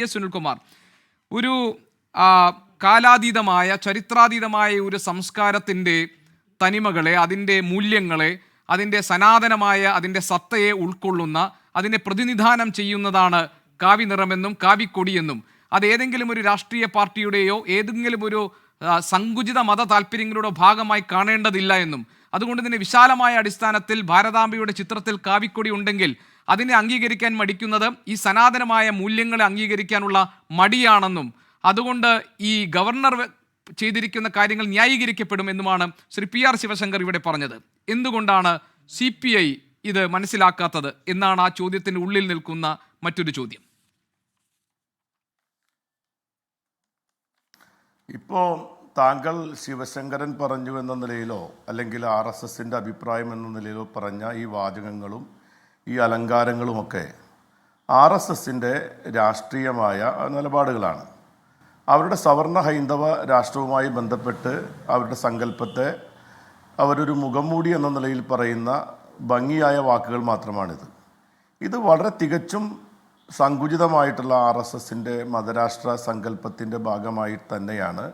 S Sunilkumar ഒരു കാലാതീതമായ ചരിത്രാതീതമായ ഒരു സംസ്കാരത്തിന്റെ തനിമകളെ അതിന്റെ മൂല്യങ്ങളെ അതിന്റെ സനാതനമായ അതിന്റെ സത്തയെ ഉൾക്കൊള്ളുന്ന അതിനെ പ്രതിനിധാനം ചെയ്യുന്നതാണ് കാവി നിറമെന്നും കാവിക്കൊടിയെന്നും അത് ഏതെങ്കിലും ഒരു രാഷ്ട്രീയ പാർട്ടിയുടെയോ ഏതെങ്കിലും ഒരു സങ്കുചിത മത താല്പര്യങ്ങളുടെ ഭാഗമായി കാണേണ്ടതില്ല എന്നും. അതുകൊണ്ട് തന്നെ വിശാലമായ അടിസ്ഥാനത്തിൽ ഭാരതാംബയുടെ ചിത്രത്തിൽ കാവിക്കൊടി ഉണ്ടെങ്കിൽ അതിനെ അംഗീകരിക്കാൻ മടിക്കുന്നത് ഈ സനാതനമായ മൂല്യങ്ങളെ അംഗീകരിക്കാനുള്ള മടിയാണെന്നും അതുകൊണ്ട് ഈ ഗവർണർ ചെയ്തിരിക്കുന്ന കാര്യങ്ങൾ ന്യായീകരിക്കപ്പെടുമെന്നുമാണ് ശ്രീ പി ആർ ശിവശങ്കർ ഇവിടെ പറഞ്ഞത്. എന്തുകൊണ്ടാണ് സി പി ഐ ഇത് മനസ്സിലാക്കാത്തത് എന്നാണ് ആ ചോദ്യത്തിന് ഉള്ളിൽ നിൽക്കുന്ന മറ്റൊരു ചോദ്യം. ഇപ്പോൾ താങ്കൾ ശിവശങ്കരൻ പറഞ്ഞു എന്ന നിലയിലോ അല്ലെങ്കിൽ ആർ എസ് എസിന്റെ അഭിപ്രായം എന്ന നിലയിലോ പറഞ്ഞ ഈ വാചകങ്ങളും ഈ അലങ്കാരങ്ങളുമൊക്കെ ആർ എസ് എസിന്റെ രാഷ്ട്രീയമായ നിലപാടുകളാണ്. അവരുടെ സവർണ ഹൈന്ദവ രാഷ്ട്രവുമായി ബന്ധപ്പെട്ട് അവരുടെ സങ്കല്പത്തെ അവരൊരു മുഖംമൂടി എന്ന നിലയിൽ പറയുന്ന ഭംഗിയായ വാക്കുകൾ മാത്രമാണിത്. ഇത് വളരെ തികച്ചും സങ്കുചിതമായിട്ടുള്ള ആർ എസ് എസിന്റെ മതരാഷ്ട്ര സങ്കല്പത്തിന്റെ ഭാഗമായി തന്നെയാണ്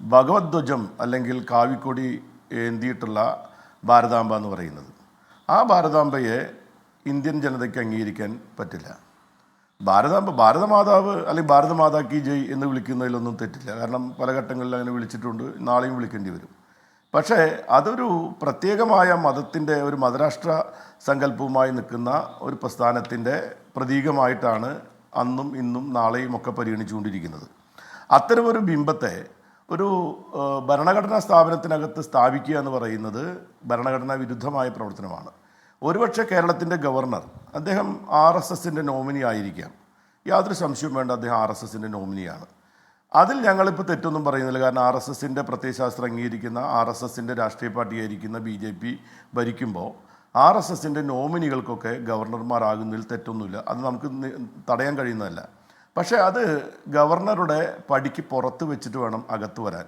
ഭഗവത്ധ്വജം അല്ലെങ്കിൽ കാവിക്കൊടി ഏന്തിയിട്ടുള്ള ഭാരതാംബ എന്ന് പറയുന്നത്. ആ ഭാരതാംബയെ ഇന്ത്യൻ ജനതയ്ക്ക് അംഗീകരിക്കാൻ പറ്റില്ല. ഭാരത ഭാരതമാതാവ് അല്ലെങ്കിൽ ഭാരതമാതാ കി ജയ് എന്ന് വിളിക്കുന്നതിലൊന്നും തെറ്റില്ല. കാരണം പല ഘട്ടങ്ങളിൽ അങ്ങനെ വിളിച്ചിട്ടുണ്ട്. നാളെയും വിളിക്കേണ്ടി വരും. പക്ഷേ അതൊരു പ്രത്യേകമായ മതത്തിന്റെ ഒരു മതരാഷ്ട്ര സങ്കല്പവുമായി നിൽക്കുന്ന ഒരു പ്രസ്ഥാനത്തിന്റെ പ്രതീകമായിട്ടാണ് അന്നും ഇന്നും നാളെയും ഒക്കെ പരിഗണിച്ചുകൊണ്ടിരിക്കുന്നത്. അത്തരമൊരു ബിംബത്തെ ഒരു ഭരണഘടനാ സ്ഥാപനത്തിനകത്ത് സ്ഥാപിക്കുക എന്ന് പറയുന്നത് ഭരണഘടനാ വിരുദ്ധമായ പ്രവർത്തനമാണ്. ഒരുപക്ഷെ കേരളത്തിന്റെ ഗവർണർ അദ്ദേഹം ആർ എസ് എസിന്റെ നോമിനി ആയിരിക്കാം. യാതൊരു സംശയവും വേണ്ട അദ്ദേഹം ആർ എസ് എസിന്റെ നോമിനിയാണ്. അതിൽ ഞങ്ങളിപ്പോൾ തെറ്റൊന്നും പറയുന്നില്ല. കാരണം ആർ എസ് എസിന്റെ പ്രത്യയശാസ്ത്രം അംഗീകരിക്കുന്ന ആർ എസ് എസിന്റെ രാഷ്ട്രീയ പാർട്ടിയായിരിക്കുന്ന ബി ജെ പി ഭരിക്കുമ്പോൾ ആർ എസ് എസിന്റെ നോമിനികൾക്കൊക്കെ ഗവർണർമാരാകുന്നതിൽ തെറ്റൊന്നുമില്ല. അത് നമുക്ക് തടയാൻ കഴിയുന്നതല്ല. പക്ഷേ അത് ഗവർണറുടെ പടിക്ക് പുറത്ത് വെച്ചിട്ട് വേണം അകത്ത് വരാൻ.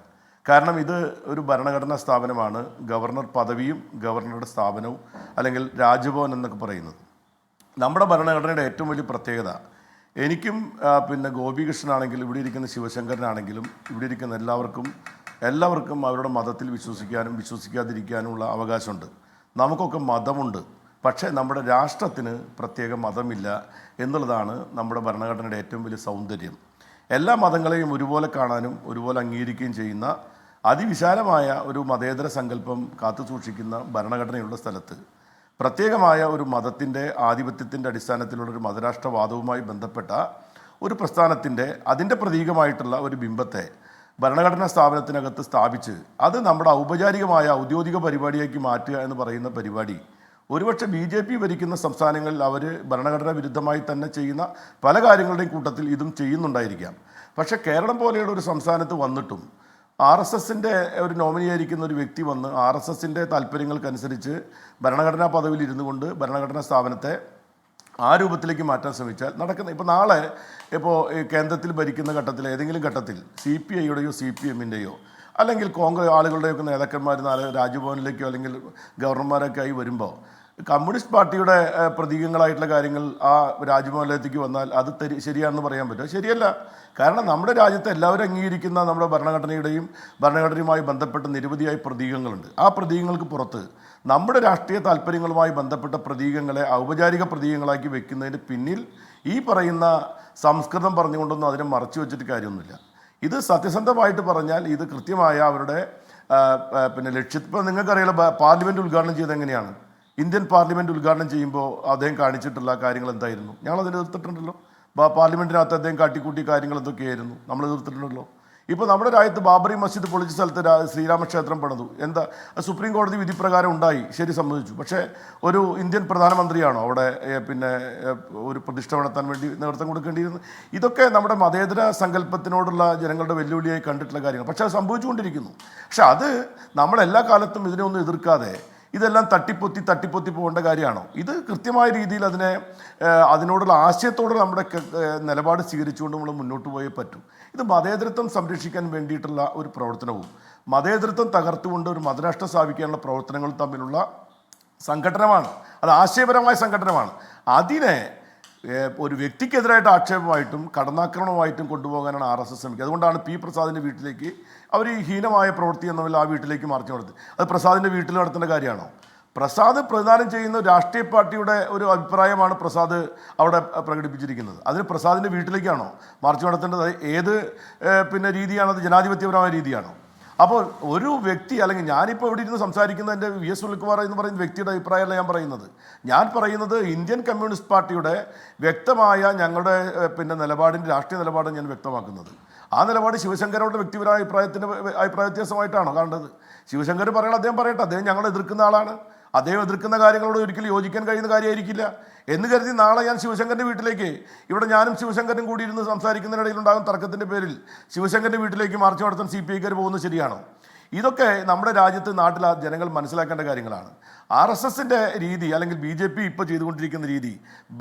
കാരണം ഇത് ഒരു ഭരണഘടനാ സ്ഥാപനമാണ്. ഗവർണർ പദവിയും ഗവർണറുടെ സ്ഥാപനവും അല്ലെങ്കിൽ രാജ്ഭവൻ എന്നൊക്കെ പറയുന്നത്. നമ്മുടെ ഭരണഘടനയുടെ ഏറ്റവും വലിയ പ്രത്യേകത എനിക്കും പിന്നെ ഗോപികൃഷ്ണനാണെങ്കിലും ഇവിടെ ഇരിക്കുന്ന ശിവശങ്കരനാണെങ്കിലും ഇവിടെ ഇരിക്കുന്ന എല്ലാവർക്കും എല്ലാവർക്കും അവരുടെ മതത്തിൽ വിശ്വസിക്കാനും വിശ്വസിക്കാതിരിക്കാനുമുള്ള അവകാശമുണ്ട്. നമുക്കൊക്കെ മതമുണ്ട്. പക്ഷേ നമ്മുടെ രാഷ്ട്രത്തിന് പ്രത്യേക മതമില്ല എന്നുള്ളതാണ് നമ്മുടെ ഭരണഘടനയുടെ ഏറ്റവും വലിയ സൗന്ദര്യം. എല്ലാ മതങ്ങളെയും ഒരുപോലെ കാണാനും ഒരുപോലെ അംഗീകരിക്കുകയും ചെയ്യുന്ന അതിവിശാലമായ ഒരു മതേതര സങ്കല്പം കാത്തു സൂക്ഷിക്കുന്ന ഭരണഘടനയുള്ള സ്ഥലത്ത് പ്രത്യേകമായ ഒരു മതത്തിന്റെ ആധിപത്യത്തിന്റെ അടിസ്ഥാനത്തിലുള്ള ഒരു മതരാഷ്ട്രവാദവുമായി ബന്ധപ്പെട്ട ഒരു പ്രസ്ഥാനത്തിന്റെ അതിന്റെ പ്രതീകമായിട്ടുള്ള ഒരു ബിംബത്തെ ഭരണഘടനാ സ്ഥാപനത്തിനകത്ത് സ്ഥാപിച്ച് അത് നമ്മുടെ ഔപചാരികമായ ഔദ്യോഗിക പരിപാടിയാക്കി മാറ്റുക എന്ന് പറയുന്ന പരിപാടി ഒരുപക്ഷെ ബി ജെ പി ഭരിക്കുന്ന സംസ്ഥാനങ്ങളിൽ അവർ ഭരണഘടനാ വിരുദ്ധമായി തന്നെ ചെയ്യുന്ന പല കാര്യങ്ങളുടെയും കൂട്ടത്തിൽ ഇതും ചെയ്യുന്നുണ്ടായിരിക്കാം. പക്ഷേ കേരളം പോലെയുള്ള ഒരു സംസ്ഥാനത്ത് വന്നിട്ടും ആർ എസ് എസിന്റെ ഒരു നോമിനിയായിരിക്കുന്ന ഒരു വ്യക്തി വന്ന് ആർ എസ് എസിന്റെ താല്പര്യങ്ങൾക്കനുസരിച്ച് ഭരണഘടനാ പദവിയിൽ ഇരുന്നു കൊണ്ട് ഭരണഘടനാ സ്ഥാപനത്തെ ആ രൂപത്തിലേക്ക് മാറ്റാൻ ശ്രമിച്ചാൽ നടക്കുന്ന ഇപ്പോൾ നാളെ ഇപ്പോൾ കേന്ദ്രത്തിൽ ഭരിക്കുന്ന ഘട്ടത്തിൽ ഏതെങ്കിലും ഘട്ടത്തിൽ സി പി ഐയുടെയോ സി പി എമ്മിന്റെയോ അല്ലെങ്കിൽ കോൺഗ്രസ് ആളുകളുടെയൊക്കെ നേതാക്കന്മാർ നാളെ രാജ്ഭവനിലേക്കോ അല്ലെങ്കിൽ ഗവർണർമാരൊക്കെ ആയി വരുമ്പോൾ കമ്മ്യൂണിസ്റ്റ് പാർട്ടിയുടെ പ്രതീകങ്ങളായിട്ടുള്ള കാര്യങ്ങൾ ആ രാജ്ഭവനിലേക്ക് വന്നാൽ അത് തെരി ശരിയാണെന്ന് പറയാൻ പറ്റുമോ ശരിയല്ല. കാരണം നമ്മുടെ രാജ്യത്തെ എല്ലാവരും അംഗീകരിക്കുന്ന നമ്മുടെ ഭരണഘടനയുടെയും ഭരണഘടനയുമായി ബന്ധപ്പെട്ട നിരവധിയായ പ്രതീകങ്ങളുണ്ട്. ആ പ്രതീകങ്ങൾക്ക് പുറത്ത് നമ്മുടെ രാഷ്ട്രീയ താല്പര്യങ്ങളുമായി ബന്ധപ്പെട്ട പ്രതീകങ്ങളെ ഔപചാരിക പ്രതീകങ്ങളാക്കി വെക്കുന്നതിന് പിന്നിൽ ഈ പറയുന്ന സംസ്കൃതം പറഞ്ഞുകൊണ്ടൊന്നും അതിനെ മറച്ചു വെച്ചിട്ട് കാര്യമൊന്നുമില്ല. ഇത് സത്യസന്ധമായിട്ട് പറഞ്ഞാൽ ഇത് കൃത്യമായ അവരുടെ പിന്നെ ലക്ഷ്യത്തിൽ ഇപ്പോൾ നിങ്ങൾക്കറിയാലോ പാർലമെന്റ് ഉദ്ഘാടനം ചെയ്ത് എങ്ങനെയാണ് ഇന്ത്യൻ പാർലമെന്റ് ഉദ്ഘാടനം ചെയ്യുമ്പോൾ അദ്ദേഹം കാണിച്ചിട്ടുള്ള കാര്യങ്ങൾ എന്തായിരുന്നു? ഞങ്ങൾ അതിനെ എതിർത്തിട്ടുണ്ടല്ലോ. പാർലമെന്റിനകത്ത് അദ്ദേഹം കാട്ടിക്കൂട്ടി കാര്യങ്ങൾ എന്തൊക്കെയായിരുന്നു? നമ്മൾ എതിർത്തിട്ടുണ്ടല്ലോ. ഇപ്പോൾ നമ്മുടെ രാജ്യത്ത് ബാബറി മസ്ജിദ് പൊളിച്ച സ്ഥലത്ത് ശ്രീരാമക്ഷേത്രം പണിതു. എന്താ സുപ്രീം കോടതി വിധി പ്രകാരം ഉണ്ടായി. ശരി സമ്മതിച്ചു. പക്ഷേ ഒരു ഇന്ത്യൻ പ്രധാനമന്ത്രിയാണോ അവിടെ പിന്നെ ഒരു പ്രതിഷ്ഠ നടത്താൻ വേണ്ടി നേതൃത്വം കൊടുക്കേണ്ടിയിരുന്നത്? ഇതൊക്കെ നമ്മുടെ മതേതര സങ്കല്പത്തിനോടുള്ള ജനങ്ങളുടെ വെല്ലുവിളിയായി കണ്ടിട്ടുള്ള കാര്യങ്ങൾ. പക്ഷേ അത് സംഭവിച്ചുകൊണ്ടിരിക്കുന്നു. പക്ഷെ അത് നമ്മളെല്ലാ കാലത്തും ഇതിനെ ഒന്നും എതിർക്കാതെ ഇതെല്ലാം തട്ടിപ്പൊത്തി തട്ടിപ്പൊത്തി പോകേണ്ട കാര്യമാണോ? ഇത് കൃത്യമായ രീതിയിൽ അതിനെ അതിനോടുള്ള ആശയത്തോടുള്ള നമ്മുടെ നിലപാട് സ്വീകരിച്ചുകൊണ്ട് നമ്മൾ മുന്നോട്ട് പോയേ പറ്റൂ. ഇത് മതേതരത്വം സംരക്ഷിക്കാൻ വേണ്ടിയിട്ടുള്ള ഒരു പ്രവർത്തനവും മതേതരത്വം തകർത്തുകൊണ്ട് ഒരു മതരാഷ്ട്രം സ്ഥാപിക്കാനുള്ള പ്രവർത്തനങ്ങളും തമ്മിലുള്ള സംഘടനമാണ്. അത് ആശയപരമായ സംഘടനമാണ്. അതിനെ ഒരു വ്യക്തിക്കെതിരായിട്ട് ആക്ഷേപമായിട്ടും കടന്നാക്രമണമായിട്ടും കൊണ്ടുപോകാനാണ് ആർ എസ് എസ് ശ്രമിക്കുക അതുകൊണ്ടാണ് പി പ്രസാദിന്റെ വീട്ടിലേക്ക് അവർ ഈ ഹീനമായ പ്രവൃത്തി എന്നവർ ആ വീട്ടിലേക്ക് മറിച്ചു കൊടുത്ത് അത് പ്രസാദിന്റെ വീട്ടിൽ നടത്തേണ്ട കാര്യമാണോ? പ്രസാദ് പ്രതിദാനം ചെയ്യുന്ന രാഷ്ട്രീയ പാർട്ടിയുടെ ഒരു അഭിപ്രായമാണ് പ്രസാദ് അവിടെ പ്രകടിപ്പിച്ചിരിക്കുന്നത്. അതിന് പ്രസാദിന്റെ വീട്ടിലേക്കാണോ മാർച്ച് നടത്തേണ്ടത്? ഏത് പിന്നെ രീതിയാണത്? ജനാധിപത്യപരമായ രീതിയാണോ? അപ്പോൾ ഒരു വ്യക്തി അല്ലെങ്കിൽ ഞാനിപ്പോൾ ഇവിടെ ഇരുന്ന് സംസാരിക്കുന്ന എന്റെ വി എസ് സുനിൽകുമാർ എന്ന് പറയുന്ന വ്യക്തിയുടെ അഭിപ്രായമല്ല ഞാൻ പറയുന്നത്. ഞാൻ പറയുന്നത് ഇന്ത്യൻ കമ്മ്യൂണിസ്റ്റ് പാർട്ടിയുടെ വ്യക്തമായ ഞങ്ങളുടെ പിന്നെ നിലപാടിന്റെ രാഷ്ട്രീയ നിലപാടാണ് ഞാൻ വ്യക്തമാക്കുന്നത്. ആ നിലപാട് ശിവശങ്കരോട് വ്യക്തിപരമായ അഭിപ്രായത്തിന്റെ അഭിപ്രായ വ്യത്യാസമായിട്ടാണോ കാണേണ്ടത്? ശിവശങ്കർ പറയണം അദ്ദേഹം പറയട്ടെ അദ്ദേഹം ഞങ്ങൾ എതിർക്കുന്ന ആളാണ്. അദ്ദേഹം എതിർക്കുന്ന കാര്യങ്ങളോട് ഒരിക്കലും യോജിക്കാൻ കഴിയുന്ന കാര്യമായിരിക്കില്ല. എന്ന് കരുതി നാളെ ഞാൻ ശിവശങ്കറിന്റെ വീട്ടിലേക്ക് ഇവിടെ ഞാനും ശിവശങ്കരനും കൂടി ഇരുന്ന് സംസാരിക്കുന്നതിനിടയിൽ ഉണ്ടാകുന്ന തർക്കത്തിന്റെ പേരിൽ ശിവശങ്കറിന്റെ വീട്ടിലേക്ക് മാർച്ച് നടത്താൻ സി പി ഐക്കാർ പോകുന്നത് ശരിയാണോ? ഇതൊക്കെ നമ്മുടെ രാജ്യത്ത് നാട്ടിൽ ജനങ്ങൾ മനസ്സിലാക്കേണ്ട കാര്യങ്ങളാണ്. ആർ എസ് എസിന്റെ രീതി അല്ലെങ്കിൽ ബി ജെ പി ഇപ്പോൾ ചെയ്തുകൊണ്ടിരിക്കുന്ന രീതി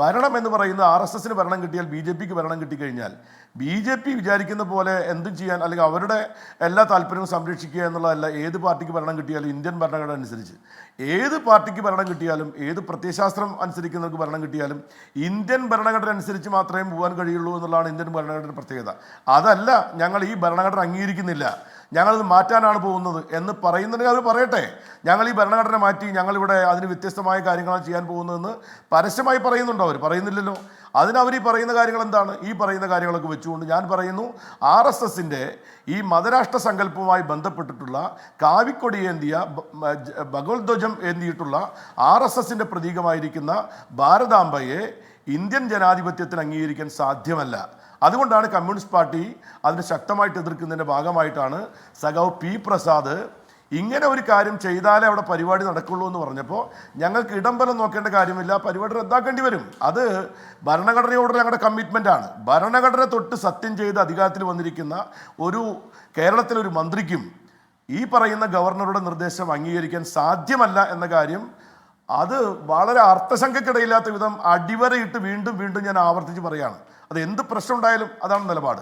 ഭരണം എന്ന് പറയുന്നത് ആർ എസ് എസിന് ഭരണം കിട്ടിയാൽ ബി ജെ പിക്ക് ഭരണം കിട്ടിക്കഴിഞ്ഞാൽ ബി ജെ പി വിചാരിക്കുന്ന പോലെ എന്തും ചെയ്യാൻ അല്ലെങ്കിൽ അവരുടെ എല്ലാ താല്പര്യവും സംരക്ഷിക്കുക എന്നുള്ളതല്ല ഏത് പാർട്ടിക്ക് ഭരണം കിട്ടിയാലും ഇന്ത്യൻ ഭരണഘടന അനുസരിച്ച്. ഏത് പാർട്ടിക്ക് ഭരണം കിട്ടിയാലും ഏത് പ്രത്യയശാസ്ത്രം അനുസരിക്കുന്നവർക്ക് ഭരണം കിട്ടിയാലും ഇന്ത്യൻ ഭരണഘടന അനുസരിച്ച് മാത്രമേ പോകാൻ കഴിയുള്ളൂ എന്നുള്ളതാണ് ഇന്ത്യൻ ഭരണഘടന പ്രത്യേകത. അതല്ല ഞങ്ങൾ ഈ ഭരണഘടന അംഗീകരിക്കുന്നില്ല. ഞങ്ങളിത് മാറ്റാനാണ് പോകുന്നത് എന്ന് പറയുന്നുണ്ടെങ്കിൽ അവർ പറയട്ടെ. ഞങ്ങൾ ഈ ഭരണഘടന മാറ്റി ഞങ്ങളിവിടെ അതിന് വ്യത്യസ്തമായ കാര്യങ്ങളാണ് ചെയ്യാൻ പോകുന്നതെന്ന് പരസ്യമായി പറയുന്നുണ്ടോ അവർ പറയുന്നില്ലല്ലോ. അതിനവർ ഈ പറയുന്ന കാര്യങ്ങൾ എന്താണ്? ഈ പറയുന്ന കാര്യങ്ങളൊക്കെ വെച്ചുകൊണ്ട് ഞാൻ പറയുന്നു ആർ എസ് എസിന്റെ ഈ മതരാഷ്ട്ര സങ്കല്പവുമായി ബന്ധപ്പെട്ടിട്ടുള്ള കാവിക്കൊടി ഏന്തിയ ഭഗവത്ധ്വജം ഏന്തിയിട്ടുള്ള ആർ എസ് എസിന്റെ പ്രതീകമായിരിക്കുന്ന ഭാരതാംബയെ ഇന്ത്യൻ ജനാധിപത്യത്തിന് അംഗീകരിക്കാൻ സാധ്യമല്ല. അതുകൊണ്ടാണ് കമ്മ്യൂണിസ്റ്റ് പാർട്ടി അതിനെ ശക്തമായിട്ട് എതിർക്കുന്നതിന്റെ ഭാഗമായിട്ടാണ് സഖാവ് പി പ്രസാദ് ഇങ്ങനെ ഒരു കാര്യം ചെയ്താലേ അവിടെ പരിപാടി നടക്കുള്ളൂ എന്ന് പറഞ്ഞപ്പോൾ ഞങ്ങൾക്ക് ഇടംബലം നോക്കേണ്ട കാര്യമില്ല പരിപാടി റദ്ദാക്കേണ്ടി വരും. അത് ഭരണഘടനയോടുള്ള ഞങ്ങളുടെ കമ്മിറ്റ്മെന്റ് ആണ്. ഭരണഘടന തൊട്ട് സത്യം ചെയ്ത് അധികാരത്തിൽ വന്നിരിക്കുന്ന ഒരു കേരളത്തിലെ ഒരു മന്ത്രിക്കും ഈ പറയുന്ന ഗവർണറുടെ നിർദ്ദേശം അംഗീകരിക്കാൻ സാധ്യമല്ല എന്ന കാര്യം അത് വളരെ അർത്ഥശങ്കക്കിടയില്ലാത്ത വിധം അടിവരയിട്ട് വീണ്ടും വീണ്ടും ഞാൻ ആവർത്തിച്ച് പറയാണ്. അത് എന്ത് പ്രശ്നം ഉണ്ടായാലും അതാണ് നിലപാട്.